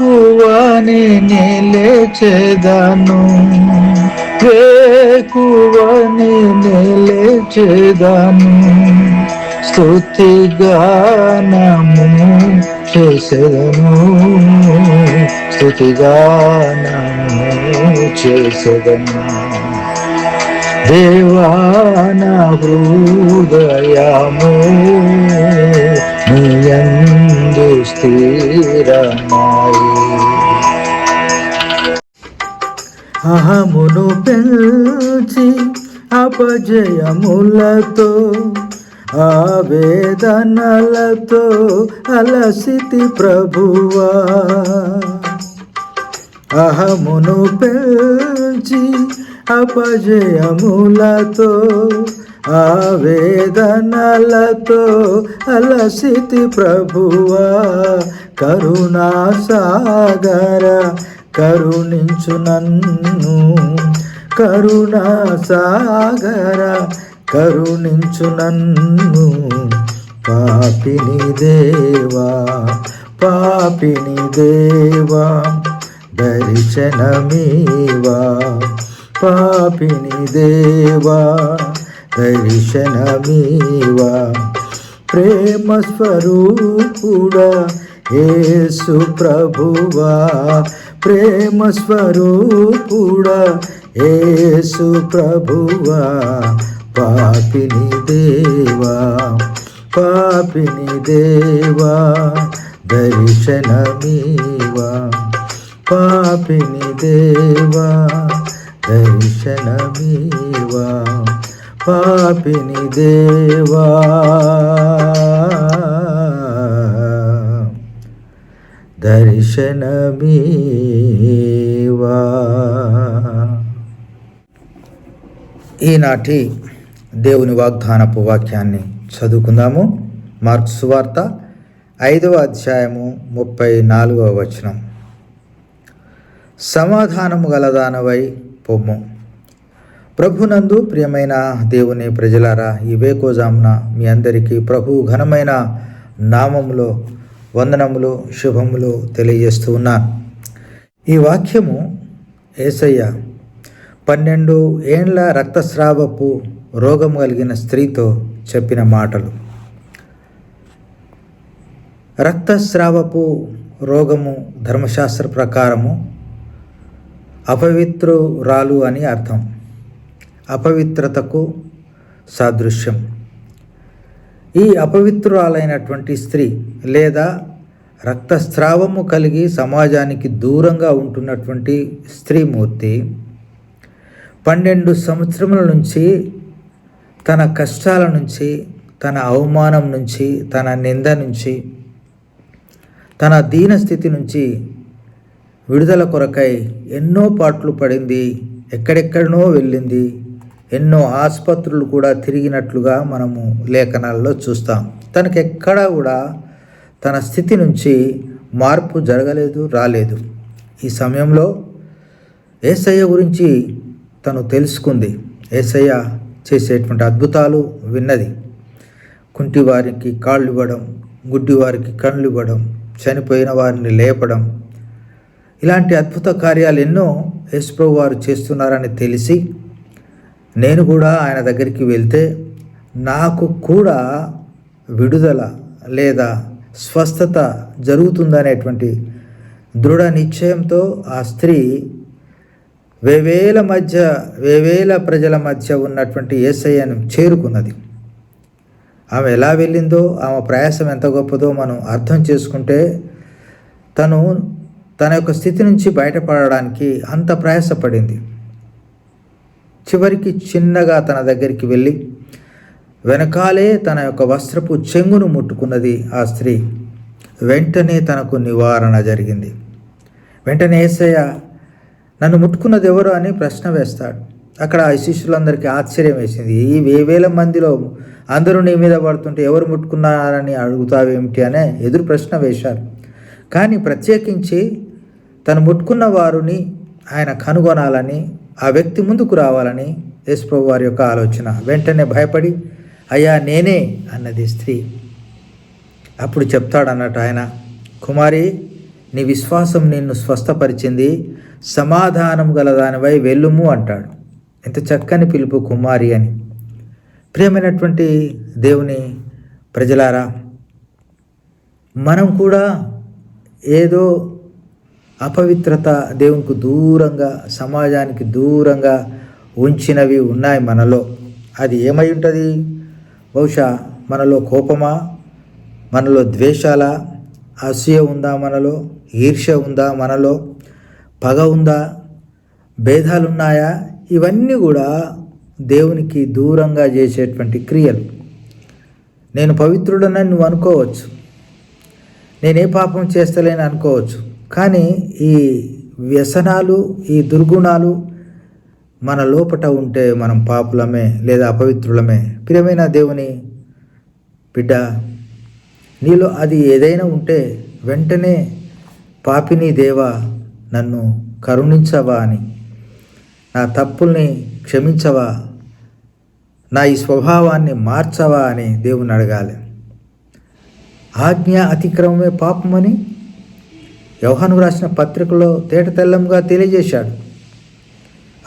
వేకువని నిలేచెదను. వేకువని నిలేచెదను. స్థుతి గానము చేసెదను. స్థుతి గానము చేసెదను. దేవాన హృదయము నీయందు స్థిరమాయి అహమును పెంచి అపజయములతో ఆవేదనలతో అలసితి ప్రభువా. అహమును పెంచి అపజయములతో ఆవేదనలతో అలసితి ప్రభువా. కరుణాసాగర కరుణించు నన్ను కరుణా సాగర కరుణించు నన్ను పాపిని దేవా పాపిని దేవా దర్శనమీవా. పాపిని దేవా దర్శనమీవా. ప్రేమ స్వరూపుడా యేసు ప్రభువా ప్రేమ స్వరూపుడా యేసు ప్రభువా పాపిని దేవా పాపిని దేవా దర్శనమీవా పాపిని దేవా దర్శనమీవా పాపిని దేవా. దర్శనమీవా? ఈనాటి దేవుని వాగ్దానపు వాక్యాన్ని చదువుకుందాము. మార్క్స్ వార్త ఐదవ అధ్యాయము ముప్పై నాలుగవ వచనం. సమాధానము గలదానవై పొమ్ము. ప్రభునందు ప్రియమైన దేవుని ప్రజలారా ఈ వేకోజామున మీ అందరికీ ప్రభు ఘనమైన నామములో వందనములు శుభములు తెలియజేస్తూ ఉన్నాను ఈ వాక్యము ఏసయ్య పన్నెండు ఏండ్ల రక్తస్రావపు రోగం కలిగిన స్త్రీతో చెప్పిన మాటలు. రక్తస్రావపు రోగము ధర్మశాస్త్ర ప్రకారము అపవిత్రురాలు అని అర్థం. అపవిత్రతకు సాదృశ్యం. ఈ అపవిత్రురాలైనటువంటి స్త్రీ లేదా రక్తస్రావము కలిగి సమాజానికి దూరంగా ఉంటున్నటువంటి స్త్రీమూర్తి పన్నెండు సంవత్సరముల నుంచి తన కష్టాల నుంచి తన అవమానం నుంచి తన నింద నుంచి తన దీనస్థితి నుంచి విడుదల కొరకై ఎన్నో పాటలు పడింది ఎక్కడెక్కడనో వెళ్ళింది. ఎన్నో ఆసుపత్రులు కూడా తిరిగినట్లుగా మనము లేఖనాల్లో చూస్తాం. తనకెక్కడా కూడా తన స్థితి నుంచి మార్పు జరగలేదు రాలేదు. ఈ సమయంలో ఏసయ్య గురించి తను తెలుసుకుంది. ఏసయ్య చేసేటువంటి అద్భుతాలు విన్నది. కుంటి వారికి కాళ్ళు ఇవ్వడం గుడ్డి వారికి కళ్ళు ఇవ్వడం చనిపోయిన వారిని లేపడం ఇలాంటి అద్భుత కార్యాలు ఎన్నో యేసుప్రభు వారు చేస్తున్నారని తెలిసి నేను కూడా ఆయన దగ్గరికి వెళ్తే నాకు కూడా విడుదల లేదా స్వస్థత జరుగుతుందనేటువంటి దృఢ నిశ్చయంతో ఆ స్త్రీ వేవేల మధ్య వేవేల ప్రజల మధ్య ఉన్నటువంటి ఏసయ్యను చేరుకున్నది. ఆమె ఎలా వెళ్ళిందో ఆమె ప్రయాసం ఎంత గొప్పదో మనం అర్థం చేసుకుంటే తను తన యొక్క స్థితి నుంచి బయటపడడానికి అంత ప్రయాసపడింది. చివరికి చిన్నగా తన దగ్గరికి వెళ్ళి వెనకాలే తన యొక్క వస్త్రపు చెంగును ముట్టుకున్నది ఆ స్త్రీ. వెంటనే తనకు నివారణ జరిగింది. వెంటనే ఏసయ్య నన్ను ముట్టుకున్నది ఎవరు అని ప్రశ్న వేస్తాడు. అక్కడ ఆ శిష్యులందరికీ ఆశ్చర్యం వేసింది. ఈ వేవేల మందిలో అందరూ నీ మీద పడుతుంటే ఎవరు ముట్టుకున్నారని అడుగుతావేమిటి? అనే ఎదురు ప్రశ్న వేశారు. కానీ ప్రత్యేకించి తను ముట్టుకున్న వారిని ఆయన కనుగొనాలని ఆ వ్యక్తి ముందుకు రావాలని యేసుప్రభు వారి యొక్క ఆలోచన. వెంటనే భయపడి అయ్యా నేనే అన్నది స్త్రీ. అప్పుడు చెప్తాడన్నట్టు ఆయన కుమారి నీ విశ్వాసం నిన్ను స్వస్థపరిచింది సమాధానం గల దానివై వెళ్ళుము అంటాడు. ఎంత చక్కని పిలుపు కుమారి అని. ప్రియమైనటువంటి దేవుని ప్రజలారా మనం కూడా ఏదో అపవిత్రత దేవునికి దూరంగా సమాజానికి దూరంగా ఉంచినవి ఉన్నాయి మనలో. అది ఏమై ఉంటుంది? బహుశా మనలో కోపమా? మనలో ద్వేషాల? అసూయ ఉందా మనలో? ఈర్ష్య ఉందా మనలో? పగ ఉందా? భేదాలున్నాయా? ఇవన్నీ కూడా దేవునికి దూరంగా చేసేటువంటి క్రియలు. నేను పవిత్రుడనని నువ్వు అనుకోవచ్చు. నేనే పాపం చేస్తలేని అనుకోవచ్చు. కానీ ఈ వ్యసనాలు ఈ దుర్గుణాలు మన లోపట ఉంటే మనం పాపులమే లేదా అపవిత్రులమే. ప్రియమైన దేవుని బిడ్డ నీలో అది ఏదైనా ఉంటే వెంటనే పాపిని దేవా నన్ను కరుణించవా అని నా తప్పుల్ని క్షమించవా నా ఈ స్వభావాన్ని మార్చవా అని దేవుని అడగాలి. ఆజ్ఞ అతిక్రమమే పాపమని వ్యవహాను రాసిన పత్రికలో తేట తెల్లంగా తెలియజేశాడు.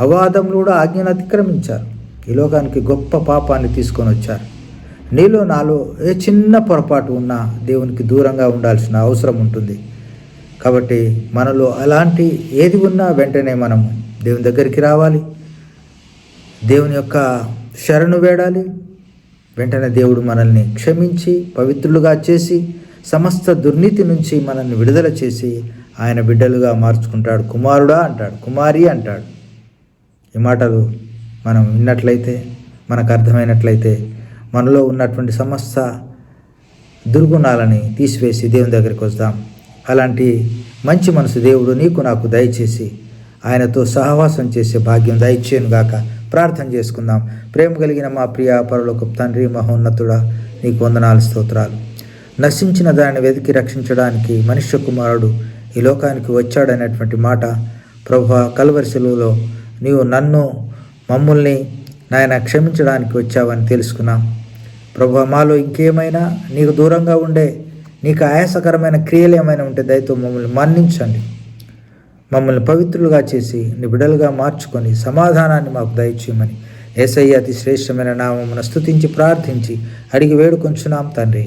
అవాదములు కూడా ఆజ్ఞను అతిక్రమించారు. ఈ లోకానికి గొప్ప పాపాన్ని తీసుకొని వచ్చారు. నీలో నాలో ఏ చిన్న పొరపాటు ఉన్నా దేవునికి దూరంగా ఉండాల్సిన అవసరం ఉంటుంది. కాబట్టి మనలో అలాంటి ఏది ఉన్నా వెంటనే మనం దేవుని దగ్గరికి రావాలి. దేవుని యొక్క శరణు వేడాలి. వెంటనే దేవుడు మనల్ని క్షమించి పవిత్రులుగా చేసి సమస్త దుర్నీతి నుంచి మనల్ని విడుదల చేసి ఆయన బిడ్డలుగా మార్చుకుంటాడు. కుమారుడా అంటాడు కుమారి అంటాడు. ఈ మాటలు మనం విన్నట్లయితే మనకు అర్థమైనట్లయితే మనలో ఉన్నటువంటి సమస్త దుర్గుణాలని తీసివేసి దేవుని దగ్గరికి వస్తాం. అలాంటి మంచి మనసు దేవుడు నీకు నాకు దయచేసి ఆయనతో సహవాసం చేసే భాగ్యం దయచేయనుగాక ప్రార్థన చేసుకుందాం. ప్రేమ కలిగిన మా ప్రియ పరలోక తండ్రి మహోన్నతుడా నీకు వందనాలు స్తోత్రాలు. నశించిన దానిని వెతికి రక్షించడానికి మనుష్య కుమారుడు ఈ లోకానికి వచ్చాడనేటువంటి మాట ప్రభు కల్వరిశిలువలో నీవు నన్ను మమ్మల్ని నాయన క్షమించడానికి వచ్చావని తెలుసుకున్నాం. ప్రభు మాలో ఇంకేమైనా నీకు దూరంగా ఉండే నీకు ఆయాసకరమైన క్రియలు ఏమైనా ఉంటే దయతో మమ్మల్ని మన్నించండి. మమ్మల్ని పవిత్రులుగా చేసి నిబిడలుగా మార్చుకొని సమాధానాన్ని మాకు దయచేయమని ఏసయ్య అతి శ్రేష్టమైన నామమును స్తుతించి ప్రార్థించి అడిగి వేడుకొంచున్నాం తండ్రి.